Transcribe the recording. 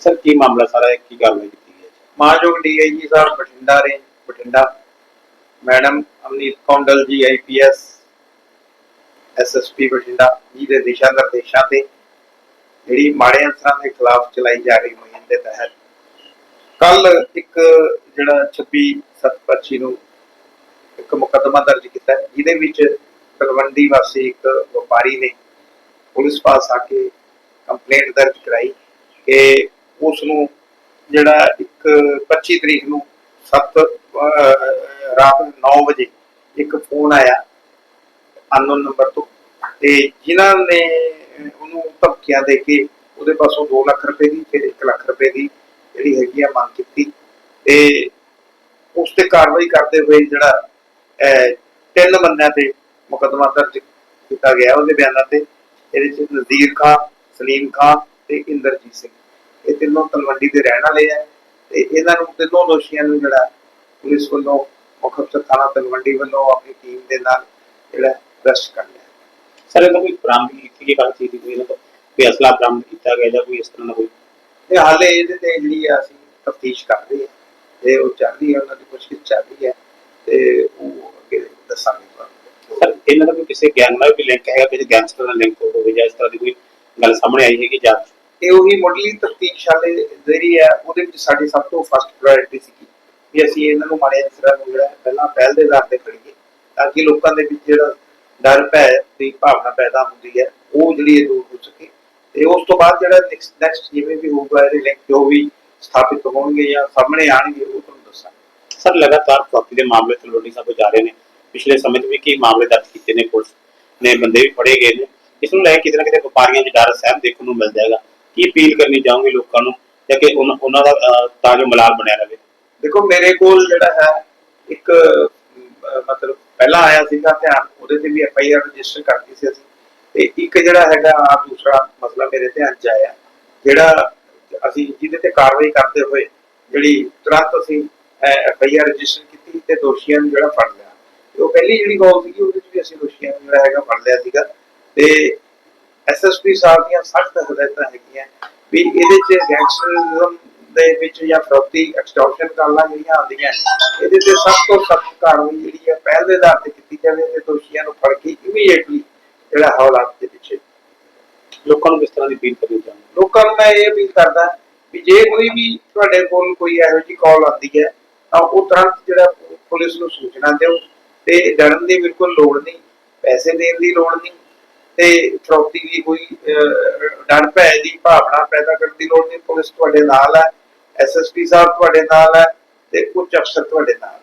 Sir ਕੀ ਮਾਮਲਾ ਸਾਰਾ? ਹੈ ਕੀ ਕਾਰਵਾਈ ਕੀਤੀ ਹੈ ਮਾਨਯੋਗ ਡੀਆਈਜੀ ਸਾਹਿਬ ਬਠਿੰਡਾ ਰਹੇ Bathinda. Madam Amneet Kondal ji IPS SSP Bathinda ਜੀ ਦੇ ਦਿਸ਼ਾ ਨਿਰਦੇਸ਼ਾਂ ਤੇ ਜਿਹੜੀ ਮਾੜੇ ਅਨਸਰਾਂ ਦੇ ਖਿਲਾਫ ਚਲਾਈ ਜਾ ਰਹੀ ਮੁਹਿੰਮ ਦੇ ਤਹਿਤ। ਕੱਲ ਇੱਕ ਜਿਹੜਾ 26 ਸਤਪੱਚੀ ਨੂੰ ਇੱਕ ਮੁਕੱਦਮਾ ਦਰਜ ਕੀਤਾ ਹੈ, ਜਿਹਦੇ ਵਿੱਚ ਤਲਵੰਡੀ ਵਾਸੀ ਇੱਕ ਵਪਾਰੀ ਨੇ ਪੁਲਿਸ ਪਾਸ ਆ ਕੇ ਕੰਪਲੇਂਟ ਦਰਜ ਕਰਾਈ ਕਿ ਉਸ ਨੂੰ ਜਿਹੜਾ ਇੱਕ 25 ਤਰੀਕ ਨੂੰ 7 ਰਾਤ 9 ਵਜੇ ਇੱਕ ਫੋਨ ਆਇਆ ਅਨਨੋਨ ਨੰਬਰ ਤੋਂ। ਤੇ ਜਿਨ੍ਹਾਂ ਨੇ ਉਹਨੂੰ ਧਮਕੀਆਂ ਦੇ ਕੇ ਉਹਦੇ ਪਾਸੋਂ 2 ਲੱਖ ਰੁਪਏ ਦੀ ਫਿਰ 1 ਲੱਖ ਰੁਪਏ ਦੀ ਜਿਹੜੀ ਹੈਗੀ ਆ ਮੰਗ ਕੀਤੀ। ਤੇ ਉਸ ਤੇ ਕਾਰਵਾਈ ਕਰਦੇ ਹੋਏ ਜਿਹੜਾ ਅਹ, ਤਿੰਨ ਬੰਦਿਆਂ ਤੇ ਮੁਕੱਦਮਾ ਦਰਜ ਕੀਤਾ ਗਿਆ ਉਹਦੇ ਬਿਆਨਾਂ ਤੇ। ਇਹਦੇ ਚ ਨਜ਼ੀਰ ਖਾਨ ਸਲੀਮ ਖਾਨ ਤੇ ਇੰਦਰਜੀਤ ਸਿੰਘ। ਇਹ ਤਿੰਨੋਂ ਤਲਵੰਡੀ ਦੇ ਰਹਿਣ ਵਾਲੇ ਆ ਤੇ ਇਹਨਾਂ ਨੂੰ ਤਿੰਨੋਂ ਦੋਸ਼ੀਆਂ ਨੂੰ ਜਿਹੜਾ ਪੁਲਿਸ ਵੱਲੋਂ ਮੁੱਖ ਅਫਸਰ ਥਾਣਾ ਤਲਵੰਡੀ ਵੱਲੋਂ ਆਪਣੀ ਟੀਮ ਦੇ ਨਾਲ ਜਿਹੜਾ ਅਰੈਸਟ ਕਰ ਲਿਆ। ਸਰ ਇਹਦਾ ਕੋਈ ਬਰਾਮਦ ਕੀਤੀ ਗਈ ਗੱਲ ਚੀਜ਼ ਦੀ ਕੋਈ ਇਹਨਾਂ ਤੋਂ ਕੋਈ ਅਸਲਾ ਬਰਾਮਦ ਕੀਤਾ ਗਿਆ ਜਾਂ ਕੋਈ ਇਸ ਤਰ੍ਹਾਂ ਦਾ ਕੋਈ? ਤੇ ਹਾਲੇ ਇਹਦੇ ਤੇ ਜਿਹੜੀ ਆ ਅਸੀਂ ਤਫਤੀਸ਼ ਕਰ ਰਹੇ ਹਾਂ ਤੇ ਉਹ ਚੱਲ ਰਹੀ ਹੈ ਉਹਨਾਂ ਦੀ ਪੁੱਛਗਿੱਛ ਚੱਲ ਰਹੀ ਹੈ ਤੇ ਉਹ ਅੱਗੇ ਦੱਸਾਂਗੇ। ਸਰ ਇਹਨਾਂ ਦਾ ਕੋਈ ਕਿਸੇ ਗੈਂਗ ਨਾਲ ਵੀ ਲਿੰਕ ਹੈਗਾ ਕਿਸੇ ਗੈਂਗਸਟਰ ਨਾਲ ਲਿੰਕ ਹੋਵੇ ਜਾਂ ਇਸ ਤਰ੍ਹਾਂ ਦੀ ਕੋਈ ਗੱਲ ਸਾਹਮਣੇ ਆਈ ਹੈ ਕਿ ਜਾਂ ਇਹ ਉਹੀ ਮੁੱਢਲੀ ਤਫਤੀਸ਼ ਵਾਲੇ ਜਿਹੜੀ ਹੈ, ਉਹਦੇ ਵਿੱਚ ਸਾਡੀ ਸਭ ਤੋਂ ਫਸਟ ਪ੍ਰਾਇੋਰਟੀ ਸੀ ਕਿ ਅਸੀਂ ਇਹਨਾਂ ਨੂੰ ਮਾੜੇ ਅਨਸਰਾਂ ਨੂੰ ਜਿਹੜਾ ਪਹਿਲਾਂ ਪਹਿਲ ਦੇ ਆਧਾਰ ਤੇ ਫੜੀਏ ਤਾਂ ਕਿ ਲੋਕਾਂ ਦੇ ਵਿੱਚ ਜਿਹੜਾ ਡਰ ਭੈ ਦੀ ਭਾਵਨਾ ਪੈਦਾ ਹੁੰਦੀ ਹੈ, ਉਹ ਜਿਹੜੀ ਦੂਰ ਹੋ ਸਕੇ। ਤੇ ਉਸ ਤੋਂ ਬਾਅਦ ਜਿਹੜਾ ਨੈਕਸਟ ਜਿਵੇਂ ਵੀ ਹੋਊਗਾ, ਇਹਦੇ ਲਿੰਕ ਜੋ ਵੀ ਸਥਾਪਿਤ ਹੋਣਗੇ ਜਾਂ ਸਾਹਮਣੇ ਆਣਗੇ ਉਹ ਤੁਹਾਨੂੰ ਦੱਸਾਂਗੇ। ਸਰ, ਲਗਾਤਾਰ ਫਰੋਤੀ ਦੇ ਮਾਮਲੇ ਤਲਵੰਡੀ ਸਾਹਿਬ ਜਾ ਰਹੇ ਨੇ। ਪਿਛਲੇ ਸਮੇਂ 'ਚ ਵੀ ਕੀ ਮਾਮਲੇ ਦਰਜ ਕੀਤੇ ਨੇ ਪੁਲਿਸ ਨੇ? ਬੰਦੇ ਵੀ ਫੜੇ ਗਏ ਨੇ। ਇਸ ਨੂੰ ਲੈ ਕੇ ਕਿਤੇ ਨਾ ਕਿਤੇ ਵਪਾਰੀਆਂ 'ਚ ਡਰ ਸਹਿਮ ਦੇਖਣ ਨੂੰ ਮਿਲ ਜਾਏਗਾ ਕੀ ਅਪੀਲ ਕਰਨੀ ਚਾਹੋਗੇ ਲੋਕਾਂ ਨੂੰ ਜਾਂ ਕਿ ਉਹਨਾਂ ਦਾ ਤਾਂ ਜੋ ਮਲਾਲ ਬਣਿਆ ਰਹੇ? ਦੇਖੋ, ਮੇਰੇ ਕੋਲ ਜਿਹੜਾ ਹੈ, ਇੱਕ ਮਤਲਬ ਪਹਿਲਾਂ ਆਇਆ ਸੀਗਾ ਧਿਆਨ, ਉਹਦੇ ਤੇ ਵੀ ਐਫ ਆਈ ਆਰ ਰਜਿਸਟਰ ਕਰਤੀ ਸੀ ਅਸੀਂ। ਤੇ ਇੱਕ ਜਿਹੜਾ ਹੈਗਾ ਆ ਦੂਸਰਾ ਮਸਲਾ ਮੇਰੇ ਧਿਆਨ ਚ ਆਇਆ, ਜਿਹੜਾ ਅਸੀਂ ਜਿਹਦੇ ਤੇ ਕਾਰਵਾਈ ਕਰਦੇ ਹੋਏ, ਜਿਹੜੀ ਤੁਰੰਤ ਅਸੀਂ ਐਫ ਆਈ ਆਰ ਰਜਿਸਟਰ ਕੀਤੀ ਤੇ ਦੋਸ਼ੀਆਂ ਨੂੰ ਜਿਹੜਾ ਫੜ ਲਿਆ। ਤੇ ਉਹ ਪਹਿਲੀ ਜਿਹੜੀ ਗੋਲ ਸੀਗੀ, ਉਹਦੇ ਚ ਵੀ ਅਸੀਂ ਦੋਸ਼ੀਆਂ ਨੂੰ ਜਿਹੜਾ ਹੈਗਾ ਫੜ ਲਿਆ ਸੀਗਾ। ਤੇ ਐਸਐਸਪੀ ਸਾਹਿਬ ਦੀਆਂ ਸਖਤ ਹਦਾਇਤਾਂ ਹੈਗੀਆਂ ਵੀ ਇਹਦੇ ਚ ਗੈਂਗਸਟਰਿਜ਼ਮ ਦੇ ਵਿੱਚ ਜਾਂ ਫਰੋਤੀ ਐਕਸਟੋਰਸ਼ਨ ਕਾਲਾਂ ਜਿਹੜੀਆਂ ਆਉਂਦੀਆਂ ਇਹਦੇ ਤੇ ਸਭ ਤੋਂ ਸਖਤ ਕਾਰਵਾਈ ਜਿਹੜੀ ਹੈ ਪਹਿਲ ਦੇ ਆਧਾਰ ਤੇ ਕੀਤੀ ਜਾਵੇ ਤੇ ਦੋਸ਼ੀਆਂ ਨੂੰ ਫੜ ਕੇ ਇਮੀਡੀਏਟਲੀ ਜਿਹੜਾ ਹੌਲਾਤ ਦੇ ਪਿੱਛੇ ਲੋਕਾਂ ਨੂੰ ਕਿਸ ਤਰ੍ਹਾਂ ਦੀ ਅਪੀਲ ਕਰਨੀ ਚਾਹੋਗੇ ਲੋਕਾਂ ਨੂੰ ਮੈਂ ਇਹ ਅਪੀਲ ਕਰਦਾ ਵੀ ਜੇ ਕੋਈ ਵੀ ਤੁਹਾਡੇ ਕੋਲ ਕੋਈ ਇਹੋ ਜਿਹੀ ਕਾਲ ਆਉਂਦੀ ਹੈ ਤਾਂ ਉਹ ਤੁਰੰਤ ਜਿਹੜਾ ਪੁਲਿਸ ਨੂੰ ਸੂਚਨਾ ਦਿਓ ਤੇ ਡਰਨ ਦੀ ਬਿਲਕੁਲ ਲੋੜ ਨਹੀਂ ਪੈਸੇ ਦੇਣ ਦੀ ਲੋੜ ਨਹੀਂ ਤੇ ਫਰੋਤੀ ਦੀ ਕੋਈ ਅਹ, ਡਰ ਭੈ ਦੀ ਭਾਵਨਾ ਪੈਦਾ ਕਰਨ ਦੀ ਲੋੜ ਨਹੀਂ। ਪੁਲਿਸ ਤੁਹਾਡੇ ਨਾਲ ਹੈ ਐਸਐਸਪੀ ਸਾਹਿਬ ਤੁਹਾਡੇ ਨਾਲ ਹੈ ਤੇ ਉੱਚ ਅਫਸਰ ਤੁਹਾਡੇ ਨਾਲ।